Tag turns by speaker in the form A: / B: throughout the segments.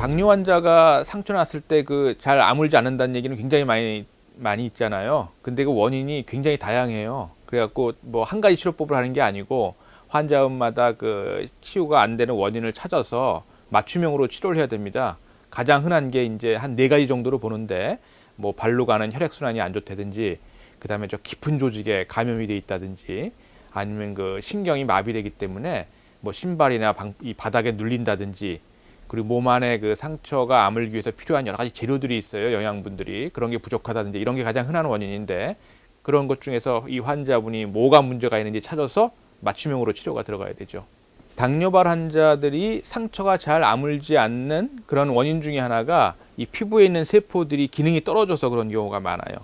A: 당뇨 환자가 상처 났을 때 그 잘 아물지 않는다는 얘기는 굉장히 많이 많이 있잖아요. 근데 그 원인이 굉장히 다양해요. 그래갖고 뭐 한 가지 치료법을 하는 게 아니고 환자마다 그 치유가 안 되는 원인을 찾아서 맞춤형으로 치료를 해야 됩니다. 가장 흔한 게 이제 한 네 가지 정도로 보는데 뭐 발로 가는 혈액 순환이 안 좋다든지 그다음에 저 깊은 조직에 감염이 돼 있다든지 아니면 그 신경이 마비되기 때문에 뭐 신발이나 방, 이 바닥에 눌린다든지 그리고 몸 안에 그 상처가 아물기 위해서 필요한 여러 가지 재료들이 있어요 영양분들이 그런 게 부족하다든지 이런 게 가장 흔한 원인인데 그런 것 중에서 이 환자분이 뭐가 문제가 있는지 찾아서 맞춤형으로 치료가 들어가야 되죠. 당뇨발 환자들이 상처가 잘 아물지 않는 그런 원인 중에 하나가 이 피부에 있는 세포들이 기능이 떨어져서 그런 경우가 많아요.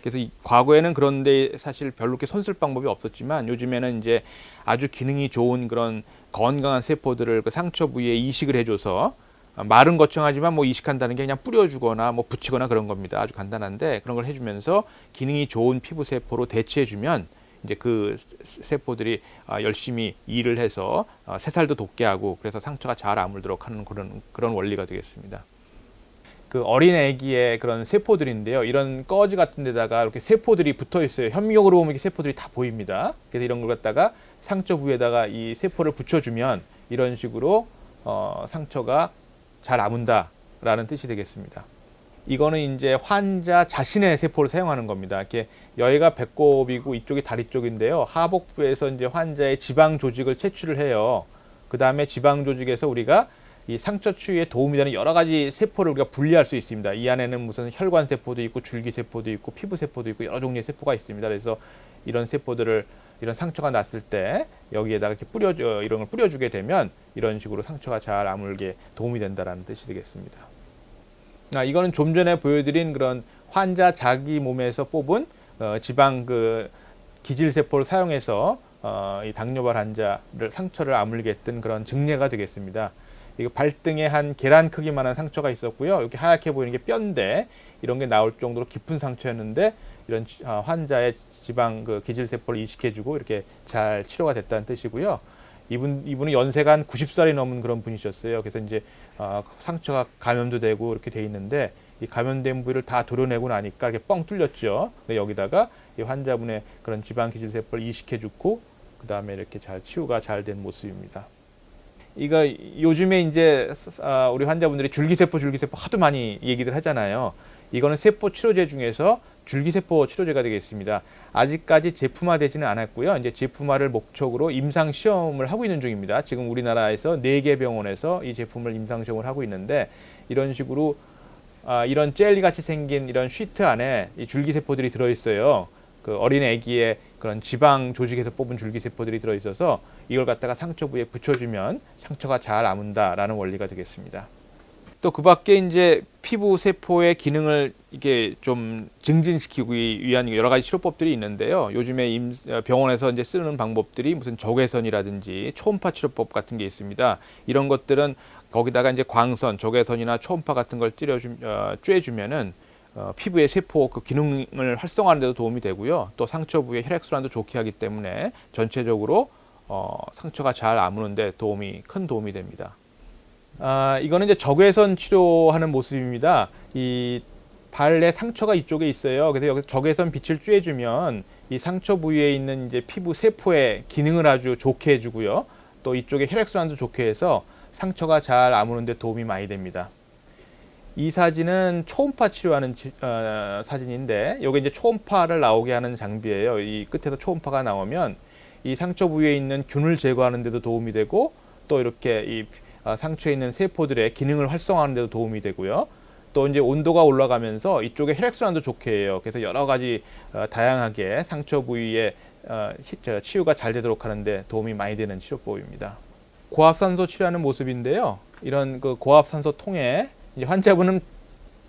A: 그래서 이 과거에는 그런데 사실 별로 이렇게 손쓸 방법이 없었지만 요즘에는 이제 아주 기능이 좋은 그런 건강한 세포들을 그 상처 부위에 이식을 해줘서 말은 거창하지만 뭐 이식한다는 게 그냥 뿌려주거나 뭐 붙이거나 그런 겁니다. 아주 간단한데 그런 걸 해주면서 기능이 좋은 피부 세포로 대체해주면 이제 그 세포들이 아, 열심히 일을 해서 아, 새살도 돋게 하고 그래서 상처가 잘 아물도록 하는 그런 그런 원리가 되겠습니다. 그 어린 애기의 그런 세포들인데요. 이런 꺼지 같은 데다가 이렇게 세포들이 붙어 있어요. 현미경으로 보면 이렇게 세포들이 다 보입니다. 그래서 이런 걸 갖다가 상처 부위에다가 이 세포를 붙여주면 이런 식으로 어, 상처가 잘 아문다라는 뜻이 되겠습니다. 이거는 이제 환자 자신의 세포를 사용하는 겁니다. 이렇게 여기가 배꼽이고 이쪽이 다리 쪽인데요. 하복부에서 이제 환자의 지방 조직을 채취를 해요. 그 다음에 지방 조직에서 우리가 이 상처 치유에 도움이 되는 여러 가지 세포를 우리가 분리할 수 있습니다. 이 안에는 무슨 혈관 세포도 있고 줄기 세포도 있고 피부 세포도 있고 여러 종류의 세포가 있습니다. 그래서 이런 세포들을 이런 상처가 났을 때 여기에다가 이렇게 뿌려줘 이런 걸 뿌려주게 되면 이런 식으로 상처가 잘 아물게 도움이 된다라는 뜻이 되겠습니다. 아, 이거는 좀 전에 보여드린 그런 환자 자기 몸에서 뽑은 어, 지방 그 기질 세포를 사용해서 어, 이 당뇨발 환자를 상처를 아물게 했던 그런 증례가 되겠습니다. 이거 발등에 한 계란 크기만한 상처가 있었고요. 이렇게 하얗게 보이는 게 뼈인데 이런 게 나올 정도로 깊은 상처였는데 이런 아, 환자의 지방 그 기질 세포를 이식해주고 이렇게 잘 치료가 됐다는 뜻이고요. 이분 이분은 연세가 한 90살이 넘은 그런 분이셨어요. 그래서 이제 어, 상처가 감염도 되고 이렇게 돼 있는데 이 감염된 부위를 다 도려내고 나니까 이렇게 뻥 뚫렸죠. 여기다가 이 환자분의 그런 지방 기질 세포를 이식해 주고 그 다음에 이렇게 잘 치유가 잘 된 모습입니다. 이거 요즘에 이제 아, 우리 환자분들이 줄기세포 줄기세포 하도 많이 얘기들 하잖아요. 이거는 세포 치료제 중에서 줄기세포 치료제가 되겠습니다. 아직까지 제품화되지는 않았고요. 이제 제품화를 목적으로 임상 시험을 하고 있는 중입니다. 지금 우리나라에서 네 개 병원에서 이 제품을 임상 시험을 하고 있는데 이런 식으로 아, 이런 젤리 같이 생긴 이런 쉬트 안에 이 줄기세포들이 들어 있어요. 그 어린 아기의 그런 지방 조직에서 뽑은 줄기세포들이 들어 있어서 이걸 갖다가 상처 부위에 붙여주면 상처가 잘 아문다라는 원리가 되겠습니다. 또 그 밖에 이제 피부 세포의 기능을 이게 좀 증진시키기 위한 여러 가지 치료법들이 있는데요. 요즘에 임, 어, 병원에서 이제 쓰는 방법들이 무슨 적외선이라든지 초음파 치료법 같은 게 있습니다. 이런 것들은 거기다가 이제 광선, 적외선이나 초음파 같은 걸 찌려주, 어, 쬐주면은 어, 피부의 세포 그 기능을 활성화하는 데도 도움이 되고요. 또 상처 부위의 혈액순환도 좋게 하기 때문에 전체적으로 어, 상처가 잘 아무는데 도움이 큰 도움이 됩니다. 아, 이거는 이제 적외선 치료하는 모습입니다. 이 발에 상처가 이쪽에 있어요. 그래서 여기 적외선 빛을 쬐주면 이 상처 부위에 있는 이제 피부 세포의 기능을 아주 좋게 해주고요. 또 이쪽에 혈액순환도 좋게 해서 상처가 잘 아무는데 도움이 많이 됩니다. 이 사진은 초음파 치료하는 지, 어, 사진인데 여기 이제 초음파를 나오게 하는 장비예요. 이 끝에서 초음파가 나오면 이 상처 부위에 있는 균을 제거하는 데도 도움이 되고 또 이렇게 이 어, 상처에 있는 세포들의 기능을 활성화하는 데도 도움이 되고요. 또 이제 온도가 올라가면서 이쪽에 혈액순환도 좋게 해요. 그래서 여러 가지 어, 다양하게 상처 부위에 어, 치유가 잘 되도록 하는데 도움이 많이 되는 치료법입니다. 고압산소 치료하는 모습인데요. 이런 그 고압산소 통에 환자분은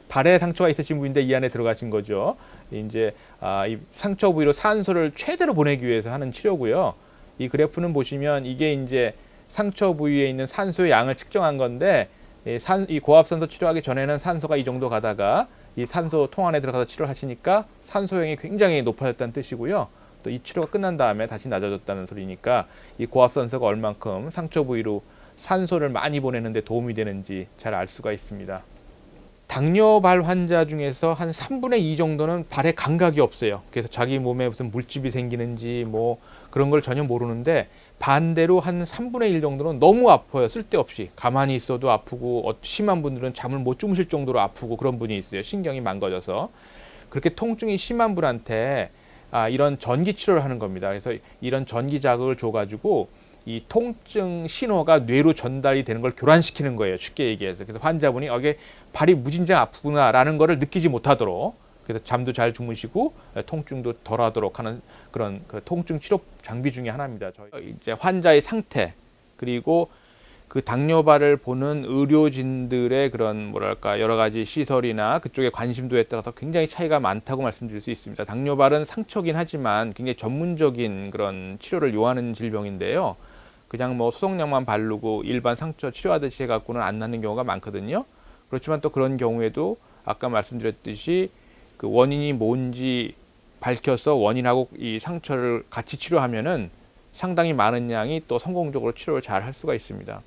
A: 발에 상처가 있으신 분인데 이 안에 들어가신 거죠. 이제 아, 이 상처 부위로 산소를 최대로 보내기 위해서 하는 치료고요. 이 그래프는 보시면 이게 이제 상처 부위에 있는 산소의 양을 측정한 건데 이, 산, 이 고압산소 치료하기 전에는 산소가 이 정도 가다가 이 산소 통 안에 들어가서 치료를 하시니까 산소형이 굉장히 높아졌다는 뜻이고요. 또 이 치료가 끝난 다음에 다시 낮아졌다는 소리니까 이 고압산소가 얼만큼 상처 부위로 산소를 많이 보내는데 도움이 되는지 잘 알 수가 있습니다. 당뇨발 환자 중에서 한 3분의 2 정도는 발에 감각이 없어요. 그래서 자기 몸에 무슨 물집이 생기는지 뭐 그런 걸 전혀 모르는데 반대로 한 3분의 1 정도는 너무 아파요. 쓸데없이. 가만히 있어도 아프고 어, 심한 분들은 잠을 못 주무실 정도로 아프고 그런 분이 있어요. 신경이 망가져서. 그렇게 통증이 심한 분한테 아, 이런 전기 치료를 하는 겁니다. 그래서 이런 전기 자극을 줘가지고 이 통증 신호가 뇌로 전달이 되는 걸 교란시키는 거예요. 쉽게 얘기해서. 그래서 환자분이 어, 이게 발이 무진장 아프구나라는 거를 느끼지 못하도록 그래서 잠도 잘 주무시고 통증도 덜하도록 하는 그런 그 통증 치료 장비 중에 하나입니다. 저희 이제 환자의 상태 그리고 그 당뇨발을 보는 의료진들의 그런 뭐랄까 여러 가지 시설이나 그쪽의 관심도에 따라서 굉장히 차이가 많다고 말씀드릴 수 있습니다. 당뇨발은 상처긴 하지만 굉장히 전문적인 그런 치료를 요하는 질병인데요. 그냥 뭐 소독약만 바르고 일반 상처 치료하듯이 해갖고는 안 낫는 경우가 많거든요. 그렇지만 또 그런 경우에도 아까 말씀드렸듯이 그 원인이 뭔지 밝혀서 원인하고 이 상처를 같이 치료하면은 상당히 많은 양이 또 성공적으로 치료를 잘 할 수가 있습니다.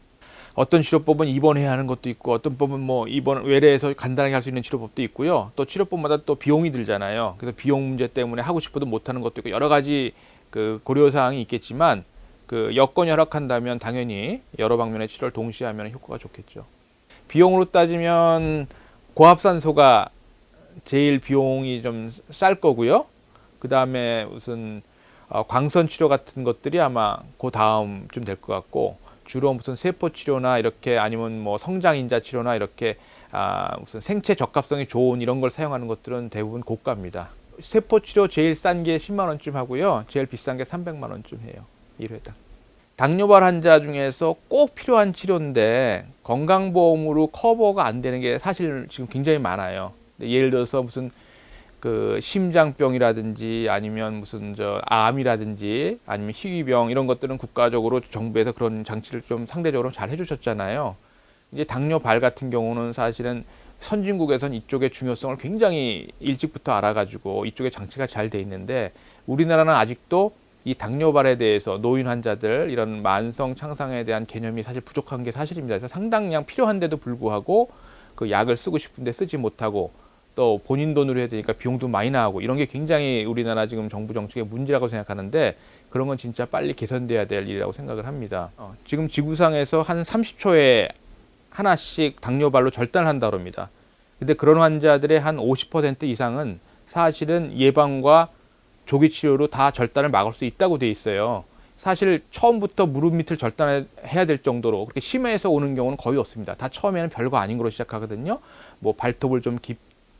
A: 어떤 치료법은 입원해야 하는 것도 있고 어떤 법은 뭐 입원 외래에서 간단하게 할 수 있는 치료법도 있고요. 또 치료법마다 또 비용이 들잖아요. 그래서 비용 문제 때문에 하고 싶어도 못 하는 것도 있고 여러 가지 그 고려 사항이 있겠지만 그 여건이 허락한다면 당연히 여러 방면의 치료를 동시에 하면 효과가 좋겠죠. 비용으로 따지면 고압산소가 제일 비용이 좀 쌀 거고요. 그 다음에 무슨 어, 광선 치료 같은 것들이 아마 그 다음쯤 될 것 같고 주로 무슨 세포 치료나 이렇게 아니면 뭐 성장 인자 치료나 이렇게 아, 무슨 생체 적합성이 좋은 이런 걸 사용하는 것들은 대부분 고가입니다. 세포 치료 제일 싼 게 10만 원쯤 하고요. 제일 비싼 게 300만 원쯤 해요. 1회당. 당뇨발 환자 중에서 꼭 필요한 치료인데 건강보험으로 커버가 안 되는 게 사실 지금 굉장히 많아요. 예를 들어서 무슨 그 심장병이라든지 아니면 무슨 저 암이라든지 아니면 희귀병 이런 것들은 국가적으로 정부에서 그런 장치를 좀 상대적으로 잘 해주셨잖아요. 이제 당뇨발 같은 경우는 사실은 선진국에선 이쪽의 중요성을 굉장히 일찍부터 알아가지고 이쪽에 장치가 잘 돼 있는데 우리나라는 아직도 이 당뇨발에 대해서 노인 환자들 이런 만성 창상에 대한 개념이 사실 부족한 게 사실입니다. 그래서 상당량 필요한데도 불구하고 그 약을 쓰고 싶은데 쓰지 못하고 또 본인 돈으로 해야 되니까 비용도 많이 나가고 이런 게 굉장히 우리나라 지금 정부 정책의 문제라고 생각하는데 그런 건 진짜 빨리 개선돼야 될 일이라고 생각을 합니다. 어, 지금 지구상에서 한 30초에 하나씩 당뇨발로 절단을 한다 그럽니다. 근데 그런 환자들의 한 50% 이상은 사실은 예방과 조기 치료로 다 절단을 막을 수 있다고 돼 있어요. 사실 처음부터 무릎 밑을 절단해야 될 정도로 그렇게 심해서 오는 경우는 거의 없습니다. 다 처음에는 별거 아닌 거로 시작하거든요. 뭐 발톱을 좀 깊,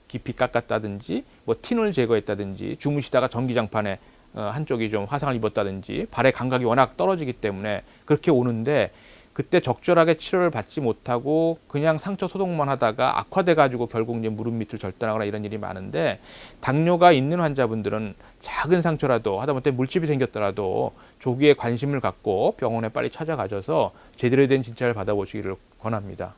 A: 깊이 깎았다든지, 뭐 틴을 제거했다든지, 주무시다가 전기장판에 어, 한쪽이 좀 화상을 입었다든지, 발의 감각이 워낙 떨어지기 때문에 그렇게 오는데 그때 적절하게 치료를 받지 못하고 그냥 상처 소독만 하다가 악화돼 가지고 결국 이제 무릎 밑을 절단하거나 이런 일이 많은데 당뇨가 있는 환자분들은 작은 상처라도 하다못해 물집이 생겼더라도 조기에 관심을 갖고 병원에 빨리 찾아가셔서 제대로 된 진찰을 받아보시기를 권합니다.